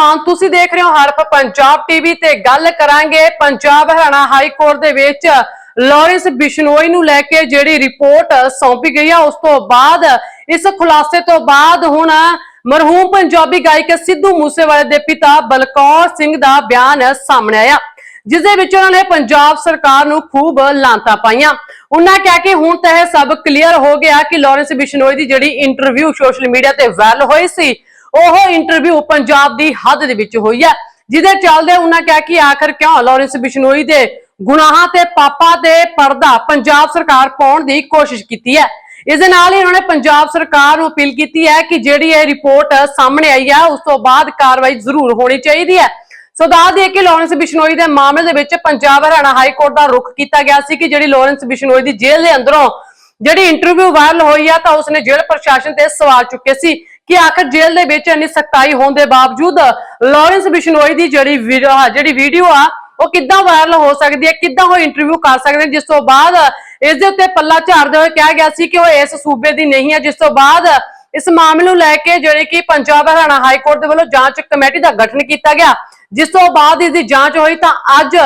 ਧੀਮਾਨ ਤੁਸੀਂ ਦੇਖ ਰਹੇ ਹੋ ਹਰਫ ਪੰਜਾਬ ਟੀਵੀ ਤੇ ਗੱਲ ਕਰਾਂਗੇ ਪੰਜਾਬ ਹਰਿਆਣਾ ਹਾਈ ਕੋਰਟ ਦੇ ਵਿੱਚ ਲਾਰੈਂਸ ਬਿਸ਼ਨੋਈ ਨੂੰ ਲੈ ਕੇ ਜਿਹੜੀ ਰਿਪੋਰਟ ਸੌਂਪੀ ਗਈ ਆ, ਉਸ ਤੋਂ ਬਾਅਦ, ਇਸ ਖੁਲਾਸੇ ਤੋਂ ਬਾਅਦ ਹੁਣ ਮਰਹੂਮ ਪੰਜਾਬੀ ਗਾਇਕ ਸਿੱਧੂ ਮੂਸੇਵਾਲੇ ਦੇ ਪਿਤਾ ਬਲਕੌਰ ਸਿੰਘ ਦਾ ਬਿਆਨ ਸਾਹਮਣੇ ਆਇਆ, ਜਿਸ ਦੇ ਵਿੱਚ ਉਹਨਾਂ ਨੇ ਪੰਜਾਬ ਸਰਕਾਰ ਨੂੰ ਖੂਬ ਲਾਂਤਾ ਪਾਈਆਂ। ਉਹਨਾਂ ਕਿਹਾ ਕਿ ਹੁਣ ਤਾਂ ਇਹ ਸਭ ਕਲੀਅਰ ਹੋ ਗਿਆ ਕਿ ਲਾਰੈਂਸ ਬਿਸ਼ਨੋਈ ਦੀ ਜਿਹੜੀ ਇੰਟਰਵਿਊ ਸੋਸ਼ਲ ਮੀਡੀਆ ਤੇ ਵਾਇਰਲ ਹੋਈ ਸੀ ਉਹ ਇੰਟਰਵਿਊ ਪੰਜਾਬ ਦੀ ਹੱਦ ਦੇ ਵਿੱਚ ਹੋਈ ਹੈ, ਜਿਹਦੇ ਚੱਲਦੇ ਉਹਨਾਂ ਕਿਹਾ ਕਿ ਆਖਰ ਕਿਉਂ ਲਾਰੈਂਸ ਬਿਸ਼ਨੋਈ ਦੇ ਗੁਨਾਹਾਂ ਤੇ ਪਾਪਾ ਤੇ ਪਰਦਾ ਪੰਜਾਬ ਸਰਕਾਰ ਪਾਉਣ ਦੀ ਕੋਸ਼ਿਸ਼ ਕੀਤੀ ਹੈ। ਇਸ ਦੇ ਨਾਲ ਹੀ ਉਹਨਾਂ ਨੇ ਪੰਜਾਬ ਸਰਕਾਰ ਨੂੰ ਅਪੀਲ ਕੀਤੀ ਹੈ ਕਿ ਜਿਹੜੀ ਇਹ ਰਿਪੋਰਟ ਸਾਹਮਣੇ ਆਈ ਹੈ, ਉਸ ਤੋਂ ਬਾਅਦ ਕਾਰਵਾਈ ਜ਼ਰੂਰ ਹੋਣੀ ਚਾਹੀਦੀ ਹੈ। ਸੋ ਦੱਸ ਦਈਏ ਕਿ ਲਾਰੈਂਸ ਬਿਸ਼ਨੋਈ ਦੇ ਮਾਮਲੇ ਦੇ ਵਿੱਚ ਪੰਜਾਬ ਹਰਿਆਣਾ ਹਾਈ ਕੋਰਟ ਦਾ ਰੁਖ ਕੀਤਾ ਗਿਆ ਸੀ ਕਿ ਜਿਹੜੀ ਲਾਰੈਂਸ ਬਿਸ਼ਨੋਈ ਦੀ ਜੇਲ੍ਹ ਦੇ ਅੰਦਰੋਂ ਜਿਹੜੀ ਇੰਟਰਵਿਊ ਵਾਇਰਲ ਹੋਈ ਆ ਤਾਂ ਉਸਨੇ ਜੇਲ੍ਹ ਪ੍ਰਸ਼ਾਸਨ ਤੇ ਸਵਾਲ ਚੁੱਕੇ ਸੀ ਕਿ ਆਖਰ ਜੇਲ੍ਹ ਦੇ ਵਿੱਚ ਇੰਨੀ ਸਖਤਾਈ ਹੋਣ ਦੇ ਬਾਵਜੂਦ ਲਾਰੈਂਸ ਬਿਸ਼ਨੋਈ ਦੀ ਜਿਹੜੀ ਜਿਹੜੀ ਵੀਡੀਓ ਆ, ਉਹ ਕਿੱਦਾਂ ਵਾਇਰਲ ਹੋ ਸਕਦੀ ਹੈ, ਕਿੱਦਾਂ ਉਹ ਇੰਟਰਵਿਊ ਕਰ ਸਕਦੇ ਜਿਸ ਤੋਂ ਬਾਅਦ ਇਸ ਦੇ ਉੱਤੇ ਪੱਲਾ ਝਾੜਦੇ ਹੋਏ ਕਿਹਾ ਗਿਆ ਸੀ ਕਿ ਉਹ ਇਸ ਸੂਬੇ ਦੀ ਨਹੀਂ ਹੈ। ਜਿਸ ਤੋਂ ਬਾਅਦ ਇਸ ਮਾਮਲੇ ਨੂੰ ਲੈ ਕੇ ਜਿਹੜੇ ਕਿ ਪੰਜਾਬ ਹਰਿਆਣਾ ਹਾਈ ਕੋਰਟ ਦੇ ਵੱਲੋਂ ਜਾਂਚ ਕਮੇਟੀ ਦਾ ਗਠਨ ਕੀਤਾ ਗਿਆ। ਜਿਸ ਤੋਂ ਬਾਅਦ ਇਸ ਦੀ ਜਾਂਚ ਹੋਈ ਤਾਂ ਅੱਜ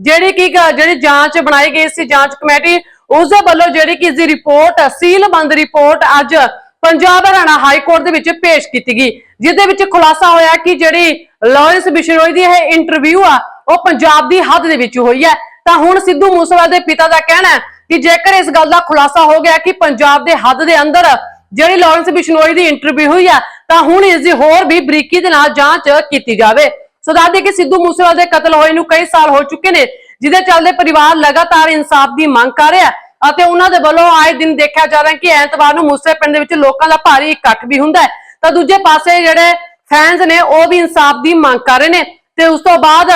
ਜਿਹੜੀ ਕਿ ਜਿਹੜੀ ਜਾਂਚ ਬਣਾਈ ਗਈ ਸੀ ਜਾਂਚ ਕਮੇਟੀ, ਉਸ ਦੇ ਵੱਲੋਂ ਜਿਹੜੀ ਕਿ ਇਸ ਦੀ ਰਿਪੋਰਟ ਸੀਲਬੰਦ ਰਿਪੋਰਟ ਅੱਜ ਪੰਜਾਬ ਹਰਿਆਣਾ ਹਾਈ ਕੋਰਟ ਦੇ ਵਿੱਚ ਪੇਸ਼ ਕੀਤੀ ਗਈ ਜਿਸ ਦੇ ਵਿੱਚ ਖੁਲਾਸਾ ਹੋਇਆ ਕਿ ਜਿਹੜੀ ਲਾਰੈਂਸ ਬਿਸ਼ਨੋਈ ਦੀ ਇਹ ਇੰਟਰਵਿਊ ਆ, ਉਹ ਪੰਜਾਬ ਦੀ ਹੱਦ ਦੇ ਵਿੱਚ ਹੋਈ ਹੈ। ਤਾਂ ਹੁਣ ਸਿੱਧੂ ਮੂਸੇਵਾਲੇ ਦੇ ਪਿਤਾ ਦਾ ਕਹਿਣਾ ਹੈ ਕਿ ਜੇਕਰ ਇਸ ਗੱਲ ਦਾ ਖੁਲਾਸਾ ਹੋ ਗਿਆ ਕਿ ਪੰਜਾਬ ਦੇ ਹੱਦ ਦੇ ਅੰਦਰ ਜਿਹੜੀ ਲਾਰੈਂਸ ਬਿਸ਼ਨੋਈ ਦੀ ਇੰਟਰਵਿਊ ਹੋਈ ਆ, ਤਾਂ ਹੁਣ ਇਸ ਦੀ ਹੋਰ ਵੀ ਬਰੀਕੀ ਦੇ ਨਾਲ ਜਾਂਚ ਕੀਤੀ ਜਾਵੇ। ਸੋ ਦੱਸ ਕਿ ਸਿੱਧੂ ਮੂਸੇਵਾਲੇ ਦੇ ਕਤਲ ਹੋਏ ਨੂੰ ਕਈ ਸਾਲ ਹੋ ਚੁੱਕੇ ਨੇ, ਜਿਹਦੇ ਚੱਲਦੇ ਪਰਿਵਾਰ ਲਗਾਤਾਰ ਇਨਸਾਫ ਦੀ ਮੰਗ ਕਰ ਰਿਹਾ ਅਤੇ ਉਹਨਾਂ ਦੇ ਵੱਲੋਂ ਆਏ ਦਿਨ ਦੇਖਿਆ ਜਾ ਰਿਹਾ ਕਿ ਐਤਵਾਰ ਨੂੰ ਮੂਸੇ ਪਿੰਡ ਦੇ ਵਿੱਚ ਲੋਕਾਂ ਦਾ ਭਾਰੀ ਇਕੱਠ ਵੀ ਹੁੰਦਾ ਹੈ। ਤਾਂ ਦੂਜੇ ਪਾਸੇ ਜਿਹੜੇ ਫੈਨਸ ਨੇ, ਉਹ ਵੀ ਇਨਸਾਫ ਦੀ ਮੰਗ ਕਰ ਰਹੇ ਨੇ। ਤੇ ਉਸ ਤੋਂ ਬਾਅਦ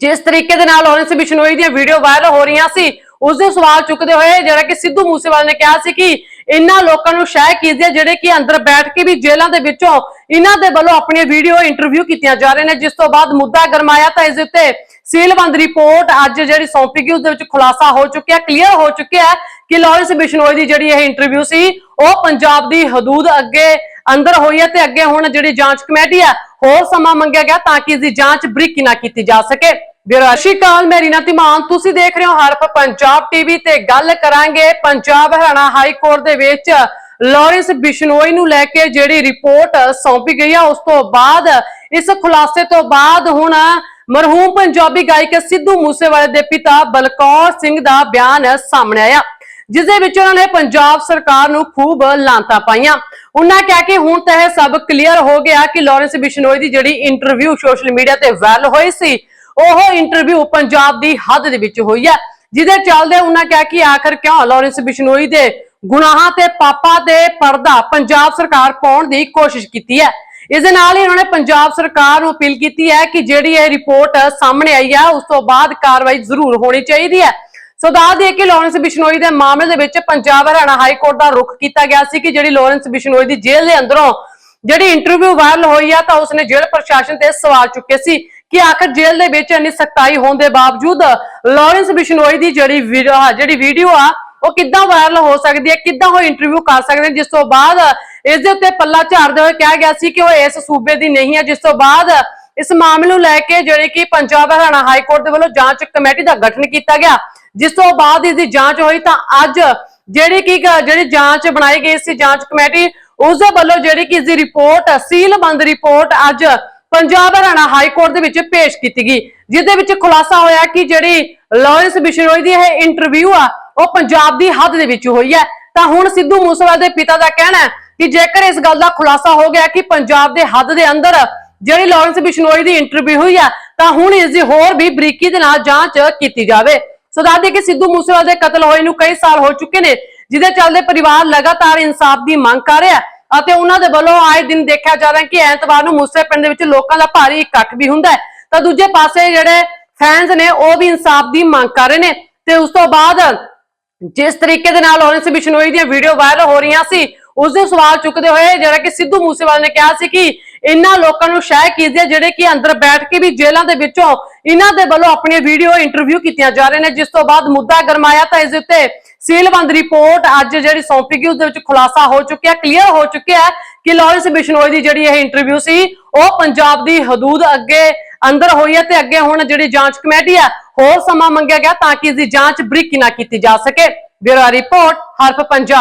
ਜਿਸ ਤਰੀਕੇ ਦੇ ਨਾਲ ਲਾਰੈਂਸ ਬਿਸ਼ਨੋਈ ਦੀਆਂ ਵੀਡੀਓ ਵਾਇਰਲ ਹੋ ਰਹੀਆਂ ਸੀ, ਉਸ ਦੇ ਸਵਾਲ ਚੁੱਕਦੇ ਹੋਏ ਜਿਹੜਾ ਕਿ ਸਿੱਧੂ ਮੂਸੇਵਾਲੇ ਨੇ ਕਿਹਾ ਸੀ ਕਿ ਇਹਨਾਂ ਲੋਕਾਂ ਨੂੰ ਸ਼ਾਇਦ ਕੀਜ਼ੇ ਜਿਹੜੇ ਕਿ ਅੰਦਰ ਬੈਠ ਕੇ ਵੀ ਜੇਲ੍ਹਾਂ ਦੇ ਵਿੱਚੋਂ ਇਹਨਾਂ ਦੇ ਵੱਲੋਂ ਆਪਣੀਆਂ ਵੀਡੀਓ ਇੰਟਰਵਿਊ ਕੀਤੀਆਂ ਜਾ ਰਹੀਆਂ ਨੇ। ਜਿਸ ਤੋਂ ਬਾਅਦ ਮੁੱਦਾ ਗਰਮਾਇਆ ਤਾਂ ਇਸ ਦੇ ਉੱਤੇ ਸੀਲਬੰਦ ਰਿਪੋਰਟ ਅੱਜ ਜਿਹੜੀ ਸੌਂਪੀ ਗਈ ਉਸ ਦੇ ਵਿੱਚ ਖੁਲਾਸਾ ਹੋ ਚੁੱਕਿਆ ਕਲੀਅਰ ਹੋ ਚੁੱਕਿਆ ਕਿ ਲਾਰੈਂਸ ਬਿਸ਼ਨੋਈ ਦੀ ਜਿਹੜੀ ਇਹ ਇੰਟਰਵਿਊ ਸੀ, ਉਹ ਪੰਜਾਬ ਦੀ ਹਦੂਦ ਅੱਗੇ ਅੰਦਰ ਹੋਈ ਹੈ ਤੇ ਅੱਗੇ ਹੁਣ ਜਿਹੜੀ ਜਾਂਚ ਕਮੇਟੀ ਹੈ, ਹੋਰ ਸਮਾਂ ਮੰਗਿਆ ਗਿਆ ਤਾਂ ਕਿ ਇਸ ਦੀ ਜਾਂਚ ਬਰੀਕੀ ਨਾਲ ਕੀਤੀ ਜਾ ਸਕੇ। ਬਿਰਾਸ਼ੀ ਕਾਲ ਮੈਂ ਰੀਨਾ ਤਿਮਾਨ ਤੁਸੀਂ ਦੇਖ ਰਹੇ ਹੋ ਹਰਫ ਪੰਜਾਬ ਟੀਵੀ ਤੇ ਗੱਲ ਕਰਾਂਗੇ ਪੰਜਾਬ ਹਰਿਆਣਾ ਹਾਈ ਕੋਰਟ ਦੇ ਵਿੱਚ। ਲਾਰੈਂਸ ਬਿਸ਼ਨੋਈ ਨੂੰ ਲੈ ਕੇ ਜਿਹੜੀ ਰਿਪੋਰਟ ਸੌਂਪੀ ਗਈ ਆ, ਉਸ ਤੋਂ ਬਾਅਦ, ਇਸ ਖੁਲਾਸੇ ਤੋਂ ਬਾਅਦ ਹੁਣ ਮਰਹੂਮ ਪੰਜਾਬੀ ਗਾਇਕ ਸਿੱਧੂ ਮੂਸੇਵਾਲੇ ਦੇ ਪਿਤਾ ਬਲਕੌਰ ਸਿੰਘ ਦਾ ਬਿਆਨ ਸਾਹਮਣੇ ਆਇਆ ਜਿਸ ਦੇ ਵਿੱਚ ਉਹਨਾਂ ਨੇ ਪੰਜਾਬ ਸਰਕਾਰ ਨੂੰ ਖੂਬ ਲਾਂਤਾ ਪਾਈਆਂ। ਉਹਨਾਂ ਕਿਹਾ ਕਿ ਹੁਣ ਤਾਂ ਇਹ ਸਭ ਕਲੀਅਰ ਹੋ ਗਿਆ ਕਿ ਲਾਰੈਂਸ ਬਿਸ਼ਨੋਈ ਦੀ ਜਿਹੜੀ ਇੰਟਰਵਿਊ ਸੋਸ਼ਲ ਮੀਡੀਆ ਤੇ ਵਾਇਰਲ ਹੋਈ ਸੀ ਉਹ ਇੰਟਰਵਿਊ ਪੰਜਾਬ ਦੀ ਹੱਦ ਦੇ ਵਿੱਚ ਹੋਈ ਹੈ, ਜਿਹਦੇ ਚੱਲਦੇ ਉਹਨਾਂ ਕਿਹਾ ਕਿ ਆਖਰ ਕਿਉਂ ਲਾਰੈਂਸ ਬਿਸ਼ਨੋਈ ਦੇ ਗੁਨਾਹਾਂ ਤੇ ਪਾਪਾ ਤੇ ਪਰਦਾ ਪੰਜਾਬ ਸਰਕਾਰ ਪਾਉਣ ਦੀ ਕੋਸ਼ਿਸ਼ ਕੀਤੀ ਹੈ। ਇਸ ਦੇ ਨਾਲ ਹੀ ਉਹਨਾਂ ਨੇ ਪੰਜਾਬ ਸਰਕਾਰ ਨੂੰ ਅਪੀਲ ਕੀਤੀ ਹੈ ਕਿ ਜਿਹੜੀ ਇਹ ਰਿਪੋਰਟ ਸਾਹਮਣੇ ਆਈ ਹੈ, ਉਸ ਤੋਂ ਬਾਅਦ ਕਾਰਵਾਈ ਜ਼ਰੂਰ ਹੋਣੀ ਚਾਹੀਦੀ ਹੈ। ਸੋ ਦੱਸ ਦਈਏ ਕਿ ਲਾਰੈਂਸ ਬਿਸ਼ਨੋਈ ਦੇ ਮਾਮਲੇ ਦੇ ਵਿੱਚ ਪੰਜਾਬ ਹਰਿਆਣਾ ਹਾਈ ਕੋਰਟ ਦਾ ਰੁਖ ਕੀਤਾ ਗਿਆ ਸੀ ਕਿ ਜਿਹੜੀ ਲਾਰੈਂਸ ਬਿਸ਼ਨੋਈ ਦੀ ਜੇਲ੍ਹ ਦੇ ਅੰਦਰੋਂ ਜਿਹੜੀ ਇੰਟਰਵਿਊ ਵਾਇਰਲ ਹੋਈ ਆ, ਤਾਂ ਉਸਨੇ ਜੇਲ੍ਹ ਪ੍ਰਸ਼ਾਸਨ ਤੇ ਸਵਾਲ ਚੁੱਕੇ ਸੀ। ਕਿ ਆਖਰ ਜੇਲ੍ਹ ਦੇ ਵਿੱਚ ਇੰਨੀ ਸਖਤਾਈ ਹੋਣ ਦੇ ਬਾਵਜੂਦ ਲਾਰੈਂਸ ਬਿਸ਼ਨੋਈ ਦੀ ਜਿਹੜੀ ਵੀਡੀਓ ਆ ਜਿਹੜੀ ਵੀਡੀਓ ਆ, ਉਹ ਕਿੱਦਾਂ ਵਾਇਰਲ ਹੋ ਸਕਦੀ ਹੈ, ਕਿੱਦਾਂ ਉਹ ਇੰਟਰਵਿਊ ਕਰ ਸਕਦੇ ਨੇ? ਜਿਸ ਤੋਂ ਬਾਅਦ ਇਸ ਦੇ ਉੱਤੇ ਪੱਲਾ ਝਾੜਦੇ ਹੋਏ ਕਿਹਾ ਗਿਆ ਸੀ ਕਿ ਉਹ ਇਸ ਸੂਬੇ ਦੀ ਨਹੀਂ ਹੈ। ਜਿਸ ਤੋਂ ਬਾਅਦ ਇਸ ਮਾਮਲੇ ਨੂੰ ਲੈ ਕੇ ਜਿਹੜੇ ਕਿ ਪੰਜਾਬ ਹਰਿਆਣਾ ਹਾਈ ਕੋਰਟ ਦੇ ਵੱਲੋਂ ਜਾਂਚ ਕਮੇਟੀ ਦਾ ਗਠਨ ਕੀਤਾ ਗਿਆ। ਜਿਸ ਤੋਂ ਬਾਅਦ ਇਸ ਦੀ ਜਾਂਚ ਹੋਈ ਤਾਂ ਅੱਜ ਜਿਹੜੀ ਕਿ ਜਿਹੜੀ ਜਾਂਚ ਬਣਾਈ ਗਈ ਸੀ ਜਾਂਚ ਕਮੇਟੀ, ਉਸ ਦੇ ਵੱਲੋਂ ਜਿਹੜੀ ਕਿ ਇਸ ਦੀ ਰਿਪੋਰਟ ਸੀਲਬੰਦ ਰਿਪੋਰਟ ਅੱਜ ਪੰਜਾਬ ਹਰਿਆਣਾ ਹਾਈ ਕੋਰਟ ਦੇ ਵਿੱਚ ਪੇਸ਼ ਕੀਤੀ ਗਈ ਜਿਸ ਦੇ ਵਿੱਚ ਖੁਲਾਸਾ ਹੋਇਆ ਕਿ ਜਿਹੜੀ ਲਾਰੈਂਸ ਬਿਸ਼ਨੋਈ ਦੀ ਇਹ ਇੰਟਰਵਿਊ ਆ, ਉਹ ਪੰਜਾਬ ਦੀ ਹੱਦ ਦੇ ਵਿੱਚ ਹੋਈ ਹੈ। ਤਾਂ ਹੁਣ ਸਿੱਧੂ ਮੂਸੇਵਾਲੇ ਦੇ ਪਿਤਾ ਦਾ ਕਹਿਣਾ ਹੈ ਕਿ ਜੇਕਰ ਇਸ ਗੱਲ ਦਾ ਖੁਲਾਸਾ ਹੋ ਗਿਆ ਕਿ ਪੰਜਾਬ ਦੇ ਹੱਦ ਦੇ ਅੰਦਰ ਜਿਹੜੀ ਲਾਰੈਂਸ ਬਿਸ਼ਨੋਈ ਦੀ ਇੰਟਰਵਿਊ ਹੋਈ ਆ ਤਾਂ ਹੁਣ ਇਸ ਦੀ ਹੋਰ ਵੀ ਬਰੀਕੀ ਦੇ ਨਾਲ ਜਾਂਚ ਕੀਤੀ ਜਾਵੇ। ਸੋ ਦੱਸਦੇ ਕਿ ਸਿੱਧੂ ਮੂਸੇਵਾਲੇ ਦੇ ਕਤਲ ਹੋਏ ਨੂੰ ਕਈ ਸਾਲ ਹੋ ਚੁੱਕੇ ਨੇ, ਜਿਹਦੇ ਚੱਲਦੇ ਪਰਿਵਾਰ ਲਗਾਤਾਰ ਇਨਸਾਫ ਦੀ ਮੰਗ ਕਰ ਰਿਹਾ ਅਤੇ ਉਹਨਾਂ ਦੇ ਵੱਲੋਂ ਆਏ ਦਿਨ ਦੇਖਿਆ ਜਾ ਰਿਹਾ ਕਿ ਐਤਵਾਰ ਨੂੰ ਮੂਸੇ ਪਿੰਡ ਦੇ ਵਿੱਚ ਲੋਕਾਂ ਦਾ ਭਾਰੀ ਇਕੱਠ ਵੀ ਹੁੰਦਾ ਹੈ। ਤਾਂ ਦੂਜੇ ਪਾਸੇ ਜਿਹੜੇ ਫੈਨਸ ਨੇ, ਉਹ ਵੀ ਇਨਸਾਫ ਦੀ ਮੰਗ ਕਰ ਰਹੇ ਨੇ। ਤੇ ਉਸ ਤੋਂ ਬਾਅਦ ਜਿਸ ਤਰੀਕੇ ਦੇ ਨਾਲ ਲਾਰੈਂਸ ਬਿਸ਼ਨੋਈ ਦੀਆਂ ਵੀਡੀਓ ਵਾਇਰਲ ਹੋ ਰਹੀਆਂ ਸੀ, ਉਸ ਦੇ ਸਵਾਲ ਚੁੱਕਦੇ ਹੋਏ ਜਿਹੜਾ ਕਿ ਸਿੱਧੂ ਮੂਸੇਵਾਲੇ ਨੇ ਕਿਹਾ ਸੀ ਕਿ ਇਹਨਾਂ ਲੋਕਾਂ ਨੂੰ ਸ਼ਾਇਦ ਕੀਜ਼ੇ ਜਿਹੜੇ ਕਿ ਅੰਦਰ ਬੈਠ ਕੇ ਵੀ ਜੇਲ੍ਹਾਂ ਦੇ ਵਿੱਚੋਂ ਇਹਨਾਂ ਦੇ ਵੱਲੋਂ ਆਪਣੀਆਂ ਵੀਡੀਓ ਇੰਟਰਵਿਊ ਕੀਤੀਆਂ ਜਾ ਰਹੀਆਂ ਨੇ, ਜਿਸ ਤੋਂ ਬਾਅਦ ਮੁੱਦਾ ਗਰਮਾਇਆ ਤਾਂ ਇਸ ਉੱਤੇ ਸੀਲਬੰਦ ਰਿਪੋਰਟ ਅੱਜ ਜਿਹੜੀ ਸੌਂਪੀ ਗਈ ਉਸ ਦੇ ਵਿੱਚ ਖੁਲਾਸਾ ਹੋ ਚੁੱਕਿਆ ਕਲੀਅਰ ਹੋ ਚੁੱਕਿਆ ਕਿ ਲਾਰੈਂਸ ਬਿਸ਼ਨੋਈ ਦੀ ਜਿਹੜੀ ਇਹ ਇੰਟਰਵਿਊ ਸੀ, ਉਹ ਪੰਜਾਬ ਦੀ ਹਦੂਦ ਅੱਗੇ ਅੰਦਰ ਹੋਈ ਹੈ ਤੇ ਅੱਗੇ ਹੁਣ ਜਿਹੜੀ ਜਾਂਚ ਕਮੇਟੀ ਹੈ, ਹੋਰ ਸਮਾਂ ਮੰਗਿਆ ਗਿਆ ਤਾਂ ਕਿ ਇਸ ਦੀ ਜਾਂਚ ਬਰੀਕੀ ਨਾਲ ਕੀਤੀ ਜਾ ਸਕੇ। Bureau report Harf Punjab.